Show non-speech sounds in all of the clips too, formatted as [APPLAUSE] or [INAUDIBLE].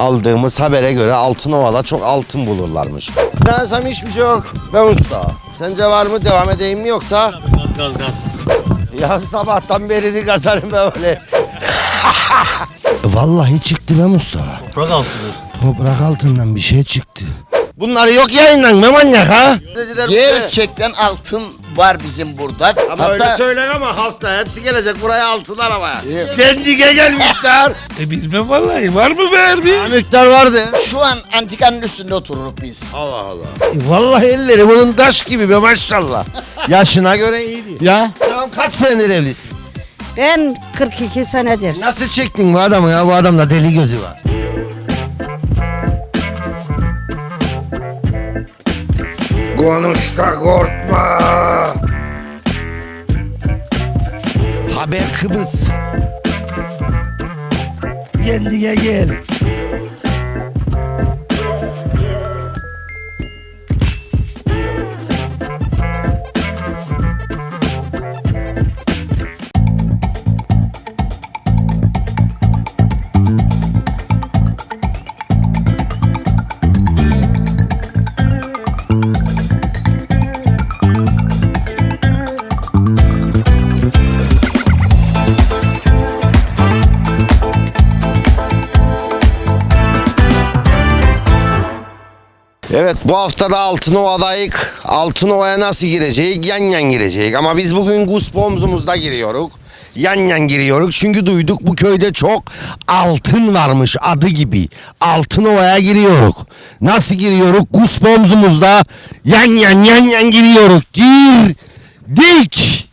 aldığımız habere göre Altınova'da çok altın bulurlarmış. Sen hiçbir şey yok. Ben usta. Sence var mı? Devam edeyim mi yoksa? Gaz gaz gaz. Ya sabahtan beri de kazarım ben öyle. [LAUGHS] Vallahi çıktı be Mustafa. Toprak altıdır. Toprak altından bir şey çıktı. Bunları yok yayınlan ne manyak ha? Gerçekten altın var bizim burada. Ama öyle söyle ama hafta hepsi gelecek buraya altın aramaya. Kendine gel miktar. [LAUGHS] E bilmem vallahi var mı Berbi? Ha, miktar vardı. şu an antikanın üstünde otururuk biz. Allah Allah. E, Vallahi elleri bunun taş gibi be maşallah. [LAUGHS] Yaşına göre iyiydi. Ya Tamam kaç senedir evlisin? Ben 42 senedir. Nasıl çektin bu adamı ya? Bu adamda deli gözü var. Konuş da korkma. Haber Kıbrıs. Kendine gel. Evet bu hafta da Altınova'dayız. Altınova'ya nasıl gireceğiz? Yan yan gireceğiz. Ama biz bugün Guspomz'umuzda giriyoruz. Yan yan giriyoruz. Çünkü duyduk bu köyde çok altın varmış adı gibi. Altınova'ya giriyoruz. Nasıl giriyoruz? Guspomz'umuzda yan yan yan yan giriyoruz. Gir. Dik.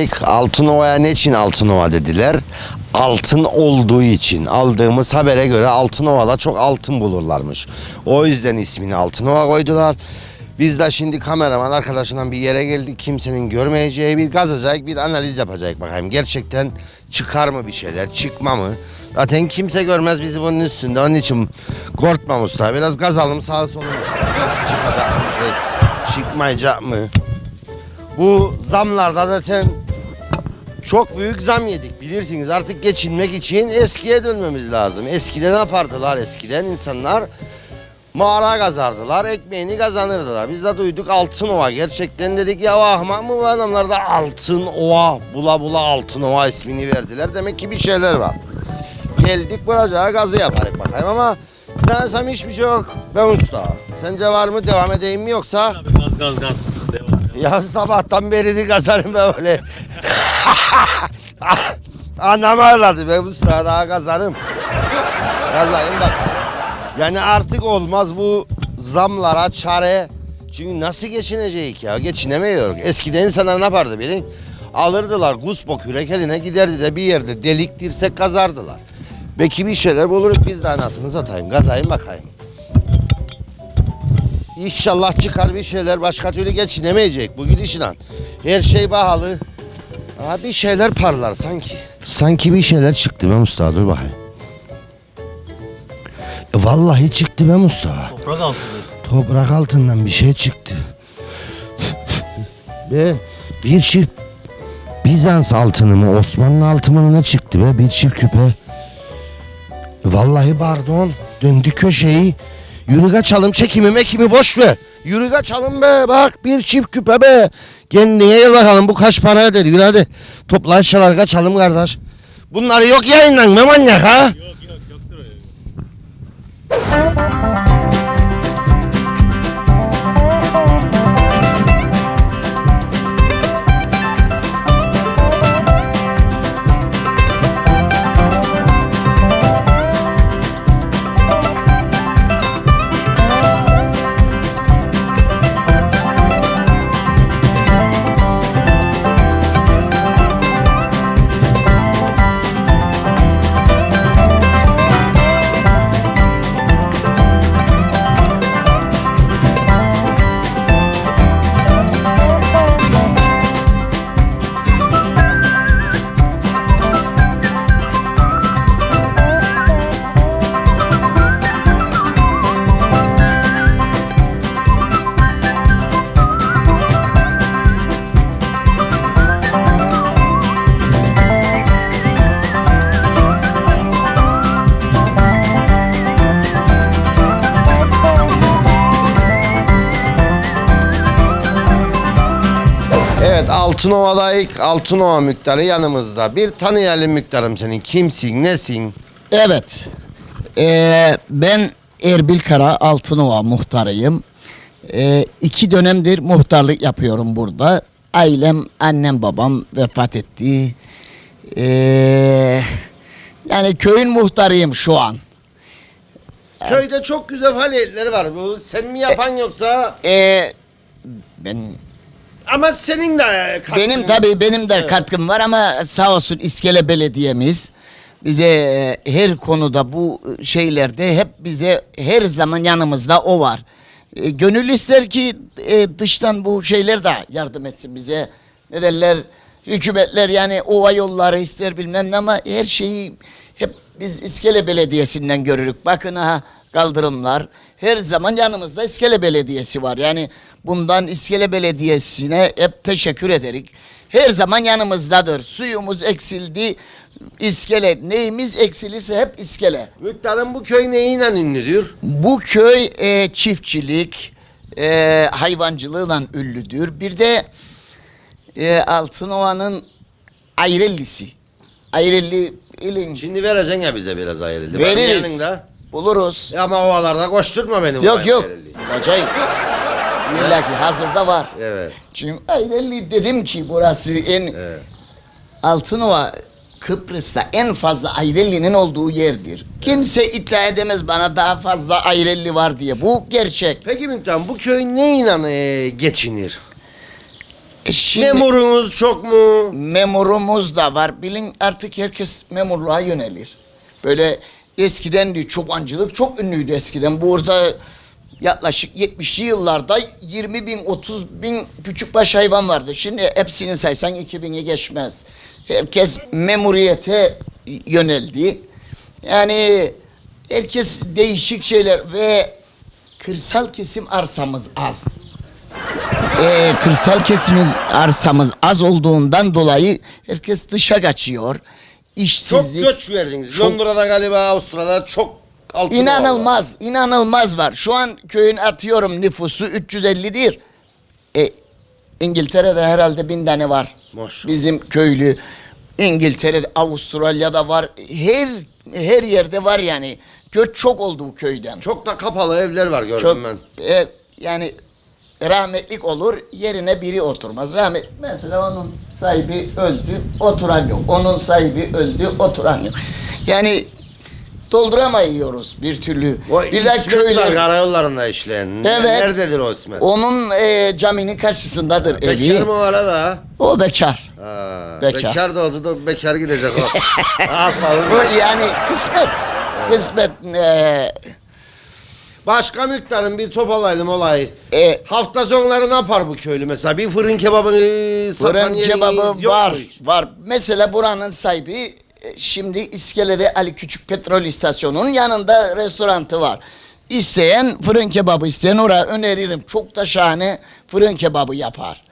Altınova'dayız. Altınova'ya ne için Altınova dediler? Altın olduğu için. Aldığımız habere göre Altınova'da çok altın bulurlarmış. O yüzden ismini Altınova koydular. Biz de şimdi kameraman arkadaşından bir yere geldik. Kimsenin görmeyeceği bir gazacak bir analiz yapacak bakayım. Gerçekten çıkar mı bir şeyler, çıkma mı? Zaten kimse görmez bizi bunun üstünde. Onun için korkma Mustafa. Biraz gaz alalım sağa sola. Çıkacak mı şey, çıkmayacak mı? Bu zamlarda zaten çok büyük zam yedik bilirsiniz. Artık geçinmek için eskiye dönmemiz lazım. Eskiden ne yapardılar eskiden insanlar? Mağara kazardılar, ekmeğini kazanırdılar. Biz de duyduk altın ova. Gerçekten dedik ya ahmak mı bu adamlar da altın ova, bula bula altın ova ismini verdiler. Demek ki bir şeyler var. Geldik buracağı gazı yaparız bakayım ama sen hiçbir şey yok. Ben usta. Sence var mı? Devam edeyim mi yoksa? Gaz gaz gaz. Ya sabahtan beri de kazarım ben öyle. [LAUGHS] Anam ağladı be bu sıra daha kazarım. Kazayım bak. Yani artık olmaz bu zamlara çare. Çünkü nasıl geçinecek ya? Geçinemiyor. Eskiden insanlar ne yapardı bilin? Alırdılar guspo kürek eline giderdi de bir yerde delik dirsek kazardılar. Belki bir şeyler buluruz biz de anasını satayım. Kazayım bakayım. İnşallah çıkar bir şeyler başka türlü geçinemeyecek bu gidişle. Her şey pahalı. Aa, bir şeyler parlar sanki. Sanki bir şeyler çıktı be Mustafa dur bakayım. E, Vallahi çıktı be Mustafa. Toprak altıdır. Toprak altından bir şey çıktı. Be bir çift Bizans altını mı Osmanlı altını mı ne çıktı be bir çift küpe. Vallahi pardon. Döndü köşeyi. Yürü kaçalım çekimi mekimi boş ver. Yürü kaçalım be bak bir çift küpe be. Kendine gel bakalım bu kaç para eder yürü hadi. Topla aşağılar kaçalım kardeş. Bunları yok yayınlan ne manyak ha? Yok yok yoktur öyle. Altınova'dayık. Altınova müktarı yanımızda. Bir tanıyalım müktarım senin. Kimsin, nesin? Evet. Ee, ben Erbil Kara Altınova muhtarıyım. Ee, iki dönemdir muhtarlık yapıyorum burada. Ailem, annem, babam vefat etti. Ee, yani köyün muhtarıyım şu an. Köyde çok güzel faaliyetler var. Bu sen mi yapan yoksa? Ee, ben Ama senin de katkın- Benim tabii benim de katkım var ama sağ olsun İskele Belediye'miz bize e, her konuda bu şeylerde hep bize her zaman yanımızda o var. E, Gönül ister ki e, dıştan bu şeyler de yardım etsin bize. Ne derler hükümetler yani ova yolları ister bilmem ne ama her şeyi hep biz İskele Belediyesi'nden görürük. Bakın ha kaldırımlar her zaman yanımızda İskele Belediyesi var. Yani bundan İskele Belediyesi'ne hep teşekkür ederik. Her zaman yanımızdadır. Suyumuz eksildi. İskele neyimiz eksilirse hep iskele. Müktarım bu köy neyiyle ünlüdür? Bu köy e, çiftçilik, e, hayvancılığıyla ünlüdür. Bir de e, Altınova'nın Ayrellisi. Ayrelli ilin Şimdi vereceksin ya bize biraz ayrıldı. veririz. Yanında. Buluruz. Ya Ama ovalarda koşturma beni. Yok yok. Acayip. İlla ki hazırda var. Evet. Çünkü Ayrelli dedim ki burası en Evet. Altınova Kıbrıs'ta en fazla Ayrelli'nin olduğu yerdir. Kimse iddia edemez bana daha fazla Ayrelli var diye. Bu gerçek. Peki Müktarım bu köy neyle e, geçinir? E Şimdi Memurunuz çok mu? memurumuz da var. Bilin artık herkes memurluğa yönelir. Böyle eskiden de çobancılık çok ünlüydü eskiden. Burada yaklaşık 70'li yıllarda 20 bin 30 bin küçük baş hayvan vardı. Şimdi hepsini saysan 2000'i geçmez. Herkes memuriyete yöneldi. Yani herkes değişik şeyler ve kırsal kesim arsamız az. Ee, kırsal kesimiz arsamız az olduğundan dolayı herkes dışa kaçıyor. Çok İşsizlik göç verdiniz. Çok- Londra'da galiba Avustralya'da çok altın inanılmaz, inanılmaz var. Şu an köyün atıyorum nüfusu 350'dir. E, İngiltere'de herhalde bin tane var. Maşallah. Bizim köylü. İngiltere'de, Avustralya'da var. Her her yerde var yani. Göç çok oldu bu köyden. Çok da kapalı evler var gördüm ben. e, yani rahmetlik olur yerine biri oturmaz. Rahmet mesela onun sahibi öldü oturan yok. Onun sahibi öldü oturan yok. Yani dolduramıyoruz bir türlü. O bir de köyler. karayollarında işleyen. Evet. Nerededir o İsmet? Onun e, caminin karşısındadır evi. Bekar mı o arada? O bekar. Ha, Bekar. bekar. da oldu da bekar gidecek o. [LAUGHS] Yani kısmet. Kısmet. E, Başka miktarın bir topalayalım olayı. e, Hafta sonları ne yapar bu köylü mesela? Bir fırın kebabını satan Fırın yeriniz kebabı yok mu var, hiç? var. Mesela buranın sahibi e, şimdi İskele'de Ali Küçük Petrol İstasyonu'nun yanında restorantı var. İsteyen fırın kebabı isteyen oraya öneririm. Çok da şahane fırın kebabı yapar.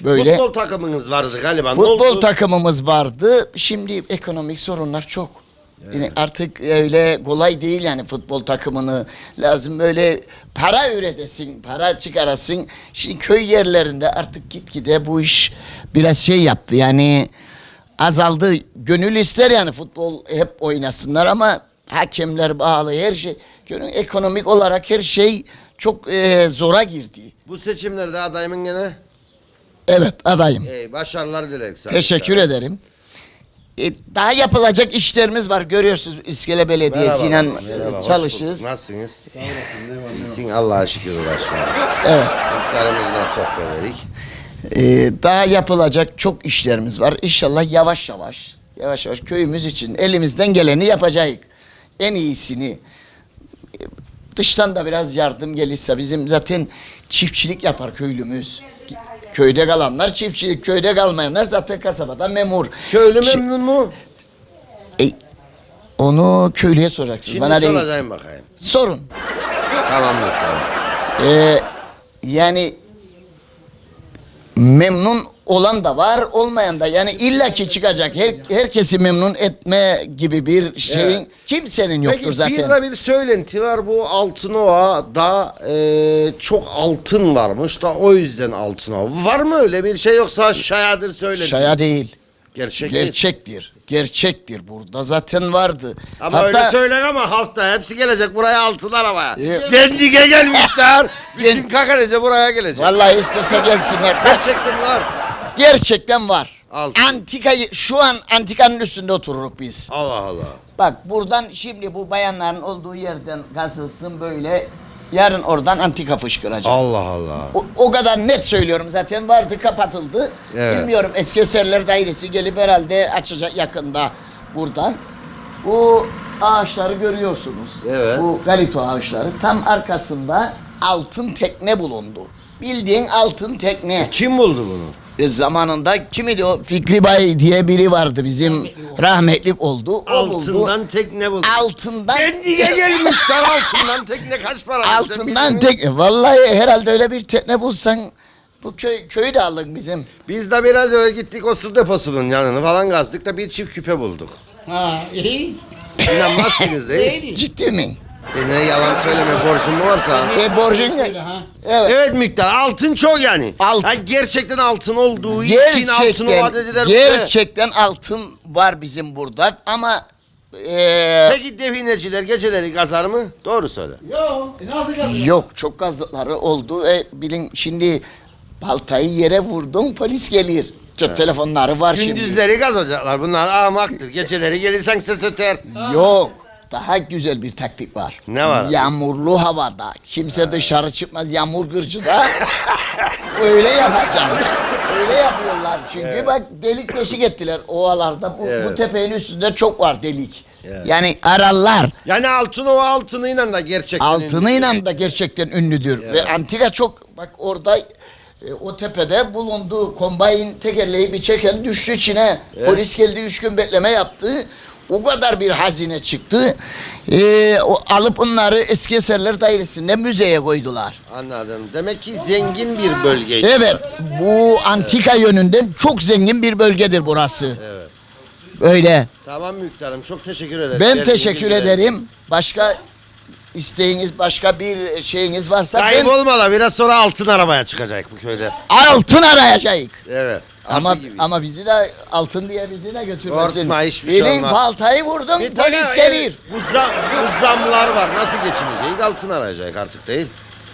Böyle Futbol takımınız vardı galiba. Ne futbol oldu? takımımız vardı. Şimdi ekonomik sorunlar çok. Yani artık öyle kolay değil yani futbol takımını lazım böyle para üretesin, para çıkarasın. Şimdi köy yerlerinde artık gitgide bu iş biraz şey yaptı yani azaldı. Gönül ister yani futbol hep oynasınlar ama hakemler bağlı her şey. Gönül ekonomik olarak her şey çok e, zora girdi. Bu seçimlerde adayımın gene Evet adayım. Ey, başarılar dilek. Teşekkür ederim. E, daha yapılacak işlerimiz var. Görüyorsunuz İskele Belediyesi'yle Merhaba, hoş çalışırız. bulduk. Nasılsınız? Sağ olasın. İyisin Allah'a şükür uğraşma. Evet. Muhtarımızla sohbet ederik. E, daha yapılacak çok işlerimiz var. İnşallah yavaş yavaş, yavaş yavaş köyümüz için elimizden geleni yapacağız. En iyisini. E, Dıştan da biraz yardım gelirse bizim zaten çiftçilik yapar köylümüz. Köyde kalanlar çiftçilik, köyde kalmayanlar zaten kasabada memur. Köylü Şi- memnun mu? E, onu köylüye soracaksınız. Şimdi Bana değil. soracağım bakayım. Sorun. Tamam muhtarım. Ee, yani memnun olan da var, olmayan da. Yani illaki çıkacak. Her, herkesi memnun etme gibi bir şeyin Evet. kimsenin yoktur Peki zaten. bir de bir söylenti var bu Altınova e, çok altın varmış da o yüzden Altınova. Var mı öyle bir şey yoksa şayadır söylenti? Şaya değil. Gerçek değil. Gerçektir. Gerçektir. Burada zaten vardı. Ama öyle söylen ama hafta hepsi gelecek buraya altın arabaya. Yok. Kendine gelmişler. [LAUGHS] Bütün kakalece buraya gelecek. Vallahi isterse gelsinler. Gerçekten var. Gerçekten var. Altın. Antikayı şu an antikanın üstünde otururuk biz. Allah Allah. Bak buradan şimdi bu bayanların olduğu yerden kazılsın böyle. Yarın oradan antika fışkıracak. Allah Allah. O, o kadar net söylüyorum zaten vardı kapatıldı. Evet. Bilmiyorum eski eserler dairesi gelip herhalde açacak yakında buradan. Bu ağaçları görüyorsunuz. Evet. Bu galito ağaçları tam arkasında altın tekne bulundu. Bildiğin altın tekne. Kim buldu bunu? E, zamanında kim idi o? Fikri Bay diye biri vardı bizim rahmetlik oldu. O buldu. Altından [LAUGHS] tekne buldu. Altından Kendine gelmişler altından tekne kaç para? altından tekne. Vallahi herhalde öyle bir tekne bulsan bu köy köyü de alın bizim. Biz de biraz öyle gittik o su deposunun yanını falan kazdık da bir çift küpe bulduk. Ha, iyi. İnanmazsınız değil mi? [LAUGHS] Ciddi mi? E ne yalan söyleme borcum mu varsa. E borcun ha. Evet. Evet miktar altın çok yani. Alt. Ha, gerçekten altın olduğu için altın Gerçekten, o dediler bize. gerçekten altın var bizim burada ama e, Peki defineciler geceleri kazar mı? Doğru söyle. Yo, e nasıl kazanıyor? yok çok kazıkları oldu. E, bilin şimdi baltayı yere vurdun polis gelir. Cep telefonları var şimdi. Gündüzleri kazacaklar bunlar ahmaktır. Geceleri gelirsen ses öter. Yok. Daha güzel bir taktik var. Ne var? Yağmurlu havada. Kimse dışarı çıkmaz yağmur gırcıda. [LAUGHS] Öyle yapacaksın. Öyle yapıyorlar. Çünkü bak delik deşik ettiler ovalarda. Bu, bu Evet. tepenin üstünde çok var delik. Evet. Yani ararlar. Yani altın o altınıyla da gerçekten. Altınıyla da gerçekten ünlüdür. Ve antika çok bak orada e, o tepede bulundu. Kombayn tekerleği bir çeken düştü içine. Polis geldi üç gün bekleme yaptı. O kadar bir hazine çıktı. E, o, alıp onları eski eserler dairesinde müzeye koydular. Anladım. Demek ki zengin bir bölgeydi. Evet bu antika yönünden çok zengin bir bölgedir burası. Öyle. Tamam miktarım çok teşekkür ederim. Ben Verdiğin teşekkür bilgiler ederim. Başka isteğiniz, başka bir şeyiniz varsa Kayıp ben olma da biraz sonra altın arabaya çıkacak bu köyde. altın arayacağız. Evet. Ama gibi. ama bizi de altın diye bizi de götürmesin. Korkma, hiçbir şey olmaz. baltayı vurdun Bir tane, polis gelir. e, Bu, zam, bu zamlar var. Nasıl geçinecek? Altın arayacak artık değil.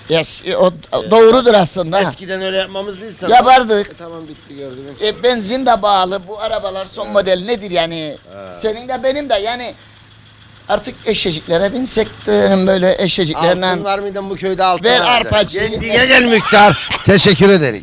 Yes, o, o doğrudur aslında. Eskiden öyle yapmamız değil sana. Yapardık. E, tamam bitti gördüm. E, benzin de bağlı. Bu arabalar son model nedir yani? Senin de benim de yani artık eşeciklere binsek de böyle eşeciklerle Altın var mıydı bu köyde altın Ver arpacıyı. Kendine gel miktar. Teşekkür ederim.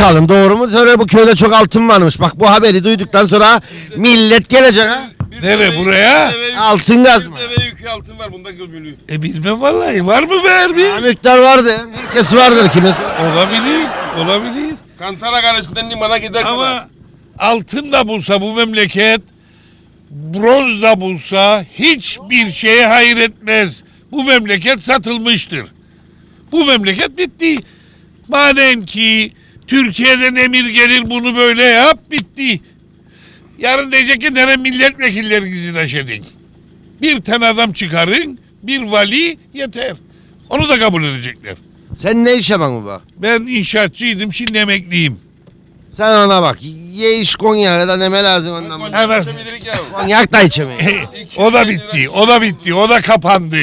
Bakalım doğru mu söyle bu köyde çok altın varmış. Bak bu haberi duyduktan sonra millet gelecek ha. Nere buraya? Altın gaz mı? Eve yükü altın var bunda gömülü. E bilmem vallahi. Var mı be Erbil? Ha, miktar vardır. Herkes vardır kime Olabilir. Olabilir. Kantara kalesinden limana gider kadar. Ama altın da bulsa bu memleket bronz da bulsa hiçbir şeye hayır etmez. Bu memleket satılmıştır. Bu memleket bitti. Madem ki Türkiye'den emir gelir bunu böyle yap bitti. Yarın diyecek ki nere milletvekillerinizi taşıdın. Bir tane adam çıkarın, bir vali yeter. Onu da kabul edecekler. Sen ne işe bak bak? Ben inşaatçıydım, şimdi emekliyim. Sen ona bak. Ye iş Konya'ya da neme lazım ondan. bak. Ya. Konyak da içemeyin. [LAUGHS] o da bitti, o da bitti, o da kapandı.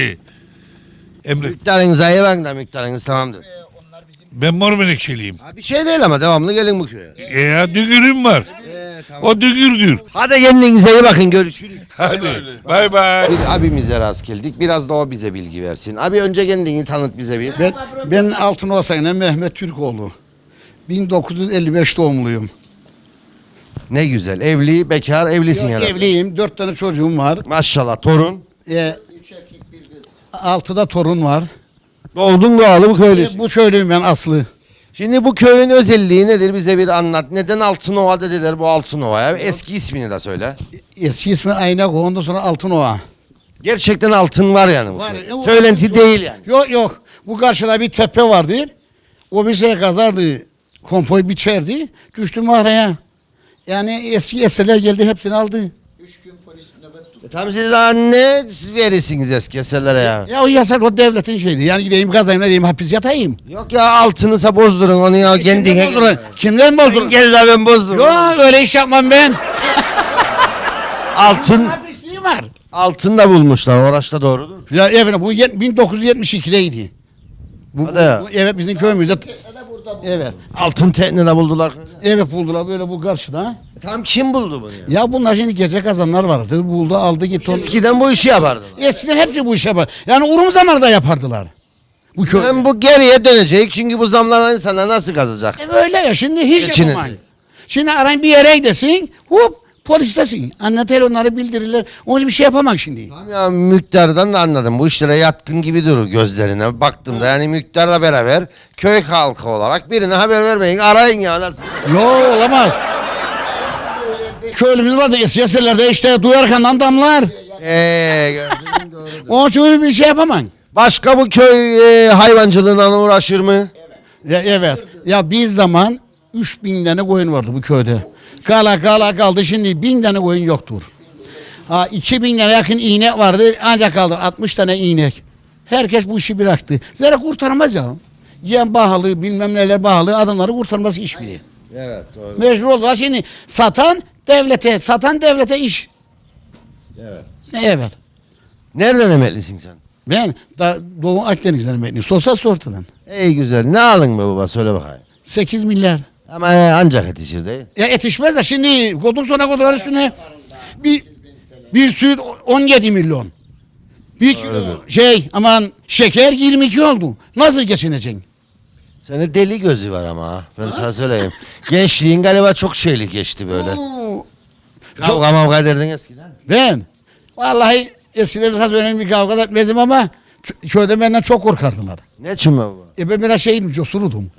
Emre, Miktarınıza iyi bakın da miktarınız tamamdır. Ben mor menekşeliyim. Ha, bir şey değil ama devamlı gelin bu köye. E ya düngürüm var. O düngürdür. Hadi kendinize iyi bakın görüşürüz. Hadi, bay bay. Bir abimize rast geldik. Biraz da o bize bilgi versin. Abi önce kendini tanıt bize bir. Ben, ben Altınova Sayın'a Mehmet Türkoğlu. 1955 doğumluyum. Ne güzel. Evli, bekar, evlisin herhalde. Evliyim. Dört tane çocuğum var. Maşallah torun. E, altıda torun var. Doğdun doğalı bu E, köylüsün. bu köylüyüm ben Aslı. Şimdi bu köyün özelliği nedir bize bir anlat. Neden Altınova dediler bu Altınova'ya? Eski ismini de söyle. Eski ismi Aynak ondan sonra Altınova. Gerçekten altın var yani bu Var. köyde. E, o- Söylenti değil yani. Yok yok. Bu karşıda bir tepe vardı. O bir şey kazardı. Kompoyu biçerdi. Düştü mağaraya. Yani eski eserler geldi hepsini aldı. E, Tam siz daha ne verirsiniz eski eserlere ya? Ya o yasak o devletin şeydi. Yani gideyim kazayım gideyim hapis yatayım. Yok ya altınısa bozdurun onu ya kendine. Bozdurun. Kimden bozdurun? Gel de ben bozdurum. Yok öyle iş yapmam ben. Altın Hapisliğim var. altın da bulmuşlar. Oraçta doğrudur. Ya evet bu yet- 1972'deydi. Bu, Hadi ya. bu- evet bizim köyümüzde. Evet. Altın tekne de buldular. Evet buldular böyle bu karşıda. Tam kim buldu bunu ya? Ya bunlar şimdi gece kazanlar vardı. Buldu aldı gitti. Eskiden bu işi yapardılar. Eskiden hepsi bu işe yapar. Yani Urum zamanında yapardılar. Bu köy. Hem bu geriye dönecek çünkü bu zamlarla insanlar nasıl kazacak? E böyle ya şimdi hiç İçine- yapamayın. Şimdi arayın bir yere gidesin. Hop polistesin. Anne onları bildirirler. Onun bir şey yapamak şimdi. Tamam ya Müktar'dan da anladım. Bu işlere yatkın gibi durur gözlerine. Baktığımda yani Müktar'la beraber köy halkı olarak birine haber vermeyin. Arayın ya. Nasıl? Yo olamaz. Köylümüz vardı eski eserlerde işte duyarken adamlar. Eee gördün? Doğru. Onun için öyle bir şey yapamam. Başka bu köy e, hayvancılığına uğraşır mı? Ya, evet. Ya bir zaman 3000 tane koyun vardı bu köyde. Kala kala kaldı şimdi 1000 tane koyun yoktur. Ha 2000 tane yakın iğne vardı ancak kaldı 60 tane iğnek. Herkes bu işi bıraktı. Zara kurtarmaz ya. Yem pahalı bilmem neler pahalı adamları kurtarması iş bile. Evet doğru. Mecbur oldular şimdi satan devlete satan devlete iş. Evet. Evet. Nereden emeklisin sen? Ben da Doğu Akdeniz'den emekliyim. Sosyal sigortadan. Ey güzel. Ne alın be baba söyle bakayım. 8 milyar. Ama ancak yetişir değil. Ya yetişmez de şimdi koduk sonra koduklar üstüne bir bir süt 17 milyon. Bir kilo şey aman şeker 22 oldu. Nasıl geçineceksin? Senin deli gözü var ama ha. Ben sana söyleyeyim. [LAUGHS] Gençliğin galiba çok şeyli geçti böyle. Oo, Kavga mavga ederdin eskiden. Ben vallahi eskiden biraz önemli bir kavga da etmezdim ama köyde benden çok korkardılar. Ne için be baba? E ben biraz şeydim, cosurudum.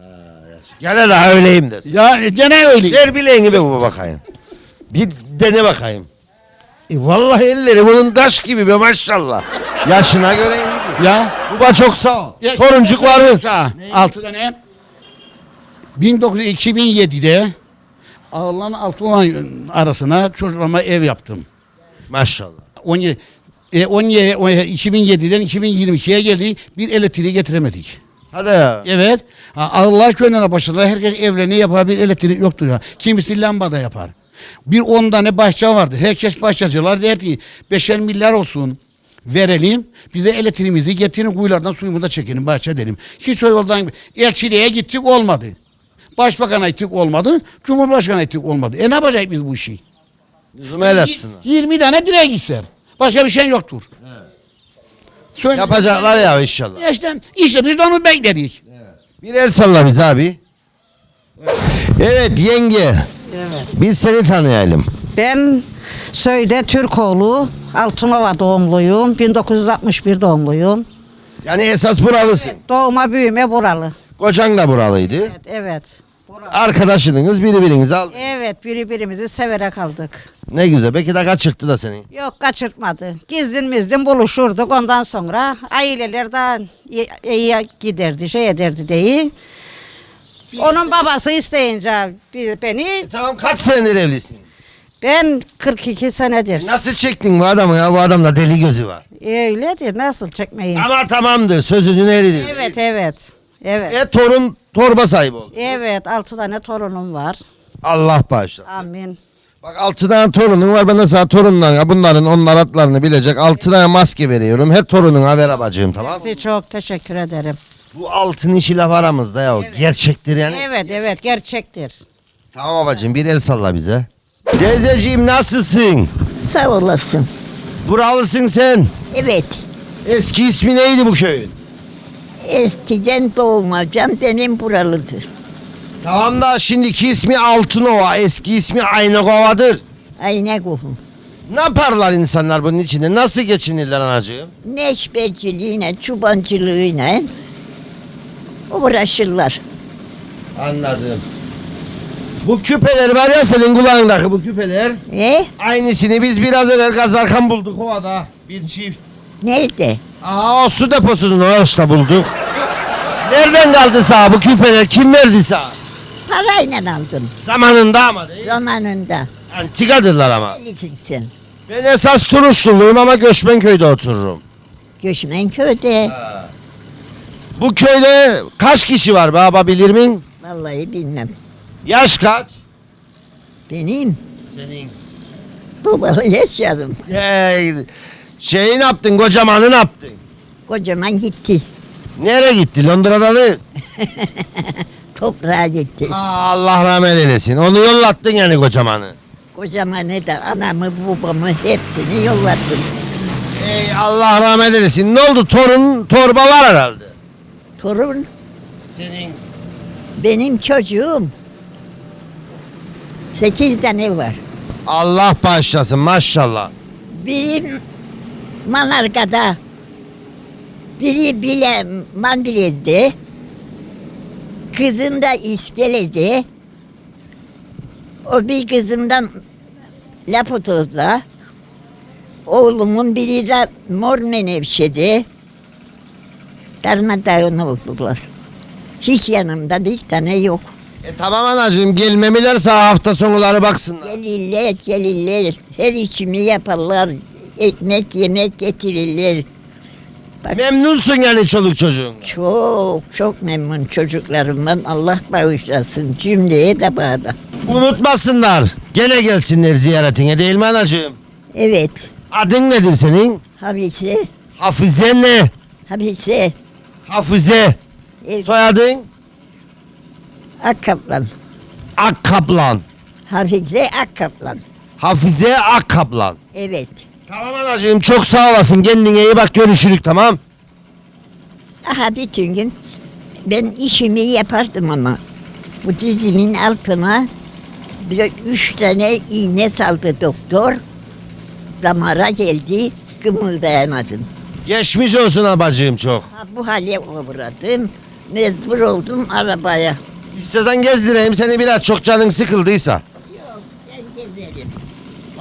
Gel hele öyleyim desin. Ya e, gene öyle. Ver bileğini be baba bakayım. Bir dene bakayım. E, vallahi elleri bunun taş gibi be maşallah. Yaşına göre iyi. Ya. Baba çok sağ ol. Ya- Toruncuk var mı? Sağ. Altı tane. 1900 2007'de Ağlan Altıvan arasına çocuklarıma ev yaptım. Maşallah. 17 e, 17 o- 2007'den 2022'ye geldi. Bir elektriği getiremedik. Hadi. Evet. Ha, Ağlar köyüne başladılar. Herkes evlerini yapar. Bir elektrik yoktur ya. Kimisi lambada yapar. Bir on tane bahçe vardı. Herkes bahçacılar der ki beşer milyar olsun verelim. Bize elektriğimizi getirin kuyulardan suyumuzu da çekelim bahçe dedim. Hiç o yoldan elçiliğe gittik olmadı. Başbakan'a gittik olmadı. Cumhurbaşkanı'na gittik olmadı. E ne yapacağız biz bu işi? Yüzüme el atsınlar. 20 tane direk ister. Başka bir şey yoktur. Söyle. Yapacaklar ya inşallah. Ya işte, işte biz de onu bekledik. Bir el salla bize abi. Evet yenge. Evet. Biz seni tanıyalım. Ben Söyde Türkoğlu, Altınova doğumluyum. 1961 doğumluyum. Yani esas buralısın. Doğuma büyüme buralı. Kocan da buralıydı. Evet, evet. Arkadaşınız birbirinizi aldı. Evet, birbirimizi severek aldık. Ne güzel. Belki de kaçırttı da seni. Yok kaçırtmadı. Gizlin mizlin buluşurduk. Ondan sonra aileler daha iyi, iyi giderdi, şey ederdi diye. Onun babası isteyince bi- beni, Tamam kaç senedir evlisin? ben 42 senedir. Nasıl çektin bu adamı ya? Bu adamda deli gözü var. Öyledir, nasıl çekmeyeyim? Ama tamamdır. Sözünün eridir. Evet, evet. Evet. E torun torba sahibi oldu. Evet, altı tane torunum var. Allah bağışlasın. Amin. Bak altı tane torunun var. Ben de sana torunlarına bunların onlar adlarını bilecek. Altı tane maske veriyorum. Her torununa ver abacığım tamam mı? Size çok teşekkür ederim. Bu altın işi laf aramızda ya. Gerçektir yani. Evet, evet, gerçektir. Tamam abacığım bir el salla bize. Teyzeciğim nasılsın? Sağ olasın. Buralısın sen. Evet. Eski ismi neydi bu köyün? Eskiden doğmacam benim buralıdır. Tamam da şimdiki ismi Altınova. Eski ismi Aynakova'dır. Ayna kuhum. Ne yaparlar insanlar bunun içinde? Nasıl geçinirler anacığım? Neşberciliğine, çubancılığıyla uğraşırlar. Anladım. Bu küpeler var ya senin kulağındaki bu küpeler. E? Aynısını biz biraz evvel kazarken bulduk ovada. Bir çift. Nerede? Aa o su deposunun orada bulduk. Nereden kaldı sağ bu küpeler? Kim verdi sağ? Parayla aldım Zamanında ama değil. zamanında. Antikadırlar ama. Sen. Ben esas Turuşluluyum ama Göçmen köyde otururum. Göçmen köyde. Bu köyde kaç kişi var baba bilir miyim? Vallahi bilmem. Yaş kaç? Benim Senin. babalı yaşadım. Hey, şeyi ne yaptın kocamanı ne yaptın? Kocaman gitti. Nereye gitti Londra'da değil. [LAUGHS] Toprağa gitti. Aa, Allah rahmet eylesin. Onu yollattın yani kocamanı. Kocamanı da anamı babamı hepsini yollattım. Ey Allah rahmet eylesin. Ne oldu torun torba var herhalde. Torun Senin. benim çocuğum. Sekiz tane var. Allah bağışlasın maşallah. Biri Manarka'da, biri bile Mandilez'de, kızım da İskele'de, o bir kızımdan Lapotoz'da, oğlumun biri de Mor Menevşe'de, darmadağın oldular. Hiç yanımda bir tane yok. E tamam anacığım gelmemiler sağ hafta sonuları baksınlar. Gelirler, gelirler. Her işimi yaparlar. Ekmek, yemek getirirler. Memnunsun yani çoluk çocuğun. Çok, çok memnun çocuklarımdan. Allah bağışlasın. Cümleye de bağda. Unutmasınlar. Gene gelsinler ziyaretine değil mi anacığım? Evet. Adın nedir senin? Hafize, Hafize ne? Hafize. Hafize. Evet. Soyadın? Akkaplan. Akkaplan. Hafize Akkaplan. Hafize Akkaplan. Evet. Tamam anacığım çok sağ olasın. Kendine iyi bak görüşürük tamam. Aha bütün gün ben işimi yapardım ama bu dizimin altına bir üç tane iğne saldı doktor. Damara geldi, kımıldayamadım. Geçmiş olsun abacığım çok. Ha, bu hale uğradım, mecbur oldum arabaya. İstersen gezdireyim seni biraz çok canın sıkıldıysa.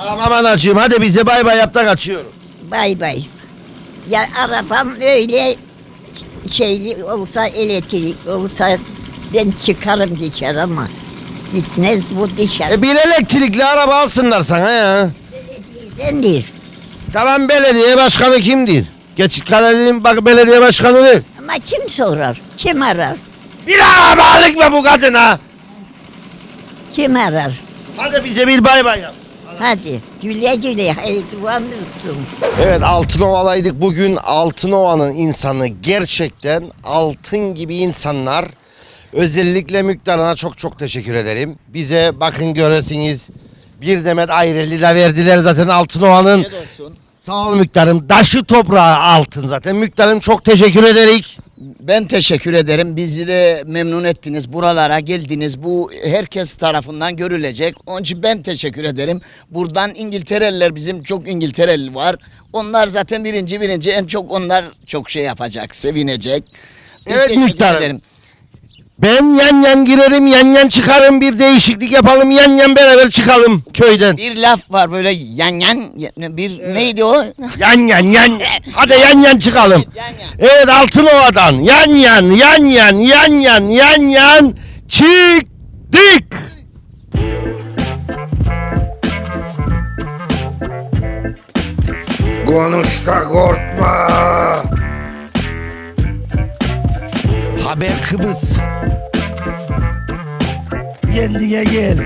Tamam anacığım hadi bize bay bay yap da kaçıyorum. Bay bay. Ya arabam öyle şeyli olsa, elektrik olsa ben çıkarım dışarı ama gitmez bu dışarı. E bir elektrikli araba alsınlar sana ya. Dendir. Tamam belediye başkanı kimdir? Geç kalenin bak belediye başkanı değil. Ama kim sorar? Kim arar? Bir arabalık mı bu kadına? Kim arar? Hadi bize bir bay bay yap. Hadi güle güle haydi tutsun. Evet Altınova'daydık. Bugün Altınova'nın insanı gerçekten altın gibi insanlar. Özellikle Müktar'ına çok çok teşekkür ederim. Bize bakın göresiniz. Bir demet ayreli de verdiler zaten Altınova'nın. Sağ ol Müktar'ım. Daşı toprağı altın zaten. Müktar'ım çok teşekkür ederik. Ben teşekkür ederim. Bizi de memnun ettiniz. Buralara geldiniz. Bu herkes tarafından görülecek. Onun için ben teşekkür ederim. Buradan İngiltereliler bizim çok İngiltereli var. Onlar zaten birinci birinci en çok onlar çok şey yapacak, sevinecek. Biz Evet, teşekkür muhtarım. ederim. Ben yan yan girerim, yan yan çıkarım, bir değişiklik yapalım, yan yan beraber çıkalım köyden. Bir laf var böyle yan yan bir neydi o? [LAUGHS] Yan yan yan. Hadi yan yan çıkalım. Yan yan. Evet Altınova'dan yan yan yan yan yan yan yan yan çıktık. Konuş da korkma. Haber Kıbrıs kendine gel.